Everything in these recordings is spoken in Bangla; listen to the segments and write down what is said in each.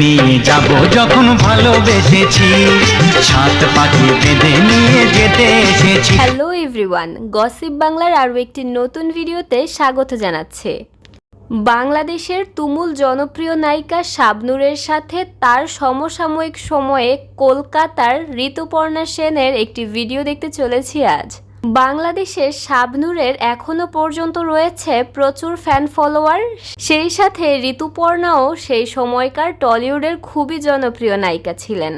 নিয়ে যাব যখন ভালোবেসেছি। সাত পাখি বেঁধে নিয়ে যেতে এসেছি। হ্যালো এভরিওয়ান, গসিপ বাংলার আরও একটি নতুন ভিডিওতে স্বাগত জানাচ্ছে। বাংলাদেশের তুমুল জনপ্রিয় নায়িকা শাবনুরের সাথে তার সমসাময়িক সময়ে কলকাতার ঋতুপর্ণা সেনের একটি ভিডিও দেখতে চলেছি আজ। বাংলাদেশের শাবনুরের এখনও পর্যন্ত রয়েছে প্রচুর ফ্যান ফলোয়ার সেই সাথে ঋতুপর্ণাও সেই সময়কার টলিউডের খুবই জনপ্রিয় নায়িকা ছিলেন।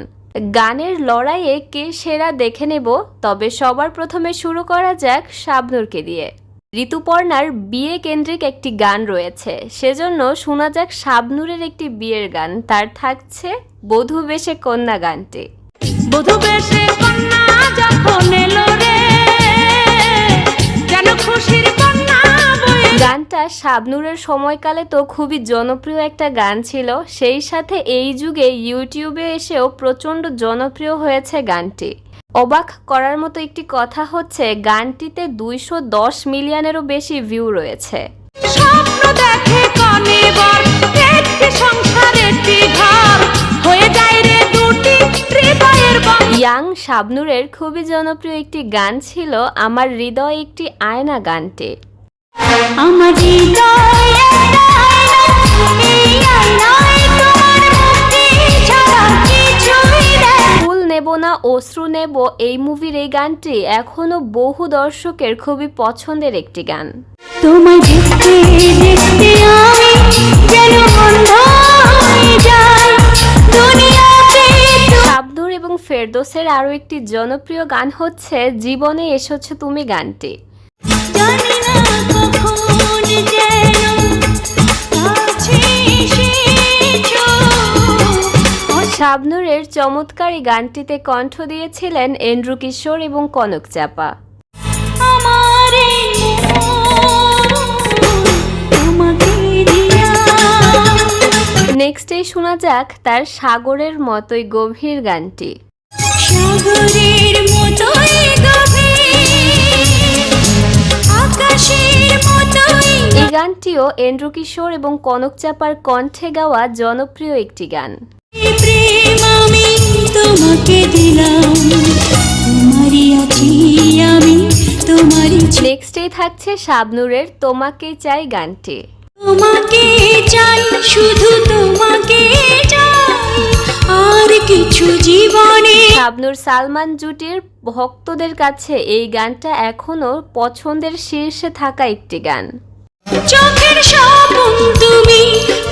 গানের লড়াইয়ে কে সেরা দেখে নেব, তবে সবার প্রথমে শুরু করা যাক শাবনুরকে দিয়ে। ঋতুপর্ণার বিয়ে কেন্দ্রিক একটি গান রয়েছে, সেজন্য শোনা যাক শাবনুরের একটি বিয়ের গান, তার থাকছে বধূ বেশে কন্যা গানটি। বধূ বেশে কন্যা যখন এলো রে গানটা শাবনুরের সময়কালে তো খুবই জনপ্রিয় একটা গান ছিল। সেই সাথে এই যুগে ইউটিউবে এসেও প্রচণ্ড জনপ্রিয় হয়েছে গানটি। অবাক করার মতো একটি কথা হচ্ছে গানটিতে দুইশো দশ মিলিয়নেরও বেশি ভিউ রয়েছে। স্বপ্ন দেখে ইয়াং শাবনুরের খুবই জনপ্রিয় একটি গান ছিল আমার হৃদয় একটি আয়না গানটি। আমার নেব না অশ্রু নেব এই মুভির এই গানটি এখনও বহু দর্শকের খুবই পছন্দের একটি গান। তোমায় দেখতে দেখতে আমি যেন বন্ধ যাই। দুনিয়াতে তো- শাবনুর এবং ফেরদোসের আরও একটি জনপ্রিয় গান হচ্ছে জীবনে এসেছ তুমি গানটি। শাবনুরের চমৎকার এই গানটিতে কণ্ঠ দিয়েছিলেন এন্ড্রু কিশোর এবং কনক চাপা। নেক্সটে শোনা যাক তার সাগরের মতোই গভীর গানটি। সাগরের মতোই এই গানটিও এন্ড্রু কিশোর এবং কনক চাপার কণ্ঠে গাওয়া জনপ্রিয় একটি গান। তোমাকে দিলাম। তোমারই আছি আমি তোমারই ছি- নেক্সটেই থাকছে শাবনুরের তোমাকে চাই গানটি। তোমাকে চাই শুধু তোমাকে চাই আর কিছু জীবনে। শাবনুর সালমান জুটির ভক্তদের কাছে এই গানটা এখনও পছন্দের শীর্ষে থাকা একটি গান। চোখের স্বপন তুমি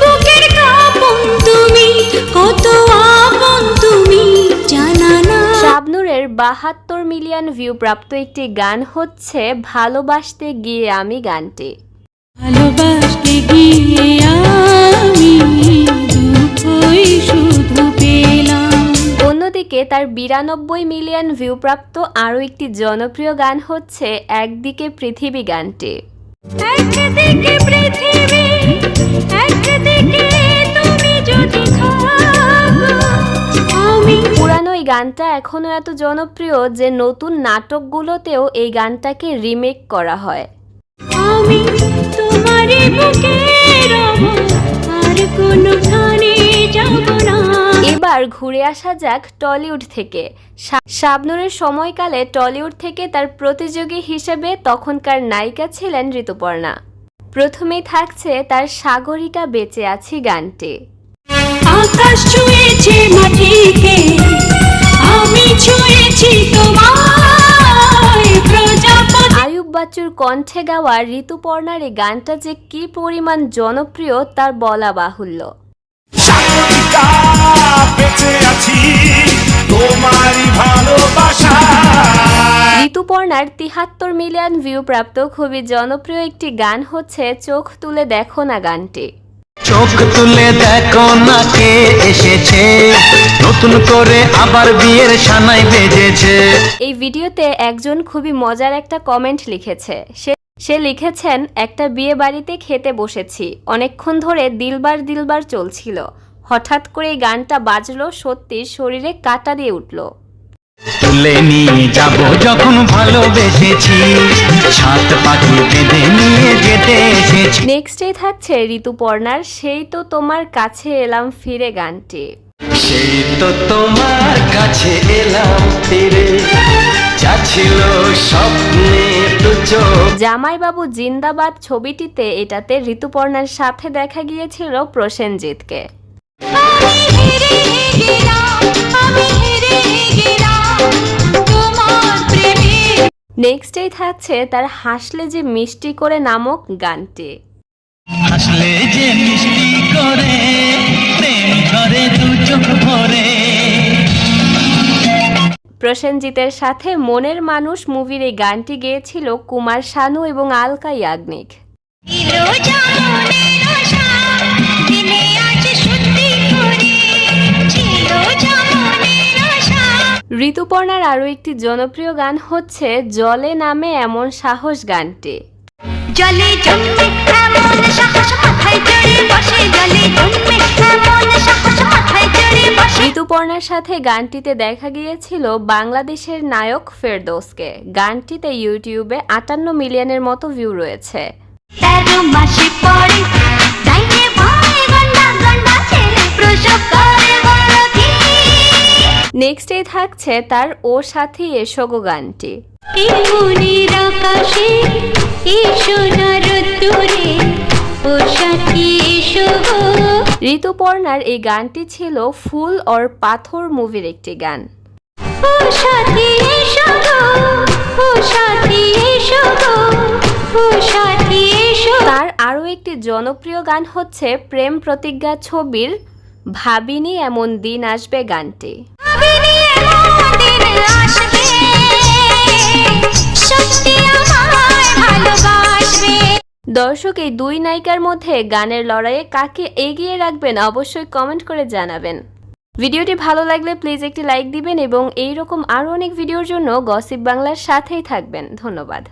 বুকের কাপন তুমি কত আপন তুমি জানা না। শাবনুরের বাহাত্তর মিলিয়ন ভিউ প্রাপ্ত একটি গান হচ্ছে ভালোবাসতে গিয়ে আমি গানটি। ভালোবাসতে গিয়ে আমি দুঃখই শুধু পেলাম। অন্যদিকে তার বিরানব্বই মিলিয়ন ভিউ প্রাপ্ত আরও একটি জনপ্রিয় গান হচ্ছে একদিকে পৃথিবী গানটি। গানটা এখনও এত জনপ্রিয় যে নতুন নাটকগুলোতেও এই গানটাকে রিমেক করা হয়। আমি তোমার বুকে রব আর কোনোখানে যাব না এবার ঘুরে আসা যাক টলিউড থেকে। শাবনুরের সময়কালে টলিউড থেকে তার প্রতিযোগী হিসেবে তখনকার নায়িকা ছিলেন ঋতুপর্ণা। প্রথমেই থাকছে তার সাগরিকা বেঁচে আছি গানটি। আকাশ ছুঁয়েছে মাটিকে আমি ছুঁয়েছি আয়ুব বাচ্চুর কণ্ঠে গাওয়া ঋতুপর্ণার এই গানটা যে কি পরিমাণ জনপ্রিয় তার বলা বাহুল্য। বেঁচে আছি তোমারই ভালোবাসায়। ঋতুপর্ণার তিহাত্তর মিলিয়ন ভিউ প্রাপ্ত খুবই জনপ্রিয় একটি গান হচ্ছে চোখ তুলে দেখো না গানটি চোখ তুলে দেখো না কে এসেছে নতুন করে আবার বিয়ের সানাই বেজেছে। এই ভিডিওতে একজন খুবই মজার একটা কমেন্ট লিখেছে। সে সে লিখেছেন একটা বিয়ে বাড়িতে খেতে বসেছি অনেকক্ষণ ধরে দিলবার দিলবার চলছিল। হঠাৎ করে গানটা বাজলো সত্যি শরীরে কাটা দিয়ে উঠল। তুলে নিয়ে যাব যখন ভালোবেসেছি সাত পাখি বেঁধে নিয়ে যেতে এসেছে। নেক্সটে থাকছে ঋতুপর্ণার সেই তো তোমার কাছে এলাম ফিরে গানটি। সেই তো তোমার কাছে এলাম ফিরে যা ছিল স্বপ্নে জামাইবাবু জিন্দাবাদ ছবিটিতে এটাতে ঋতুপর্ণার সাথে দেখা গিয়েছিল প্রসেনজিৎকে। নেক্সটেই থাকছে তার হাসলে যে মিষ্টি করে নামক গানটি। হাসলে যে মিষ্টি করে প্রেম করে দু চোখ ভরে। প্রসেনজিতের সাথে মনের মানুষ মুভির এই গানটি গেয়েছিল কুমার শানু এবং আলকা ইয়াগনিক। ঋতুপর্ণার আরও একটি জনপ্রিয় গান হচ্ছে জলে নামে এমন সাহস গানটি। জলে জন্মে এমন সাহস মাথায় চড়ে বসে। জলে জন্মে এমন সাহস মাথায় চড়ে বসে। ঋতুপর্ণার সাথে গানটিতে দেখা গিয়েছিল বাংলাদেশের নায়ক ফেরদৌসকে। গানটিতে ইউটিউবে আটান্ন মিলিয়নের মতো ভিউ রয়েছে। তেরো মাসে পরে নেক্সটেই থাকছে তার ও সাথী এসোগো গানটি। আকাশে এসো না রোদ্দুরে ও সাথী এসো ঋতুপর্ণার এই গানটি ছিল ফুল অর পাথর মুভির একটি গান। গো গো তার আরও একটি জনপ্রিয় গান হচ্ছে প্রেম প্রতিজ্ঞা ছবির ভাবিনি এমন দিন আসবে গানটি। দর্শক, এই দুই নায়িকার মধ্যে গানের লড়াইয়ে কাকে এগিয়ে রাখবেন অবশ্যই কমেন্ট করে জানাবেন। ভিডিওটি ভালো লাগলে প্লিজ একটি লাইক দিবেন এবং এই রকম আরও অনেক ভিডিওর জন্য গসিপ বাংলার সাথেই থাকবেন। ধন্যবাদ।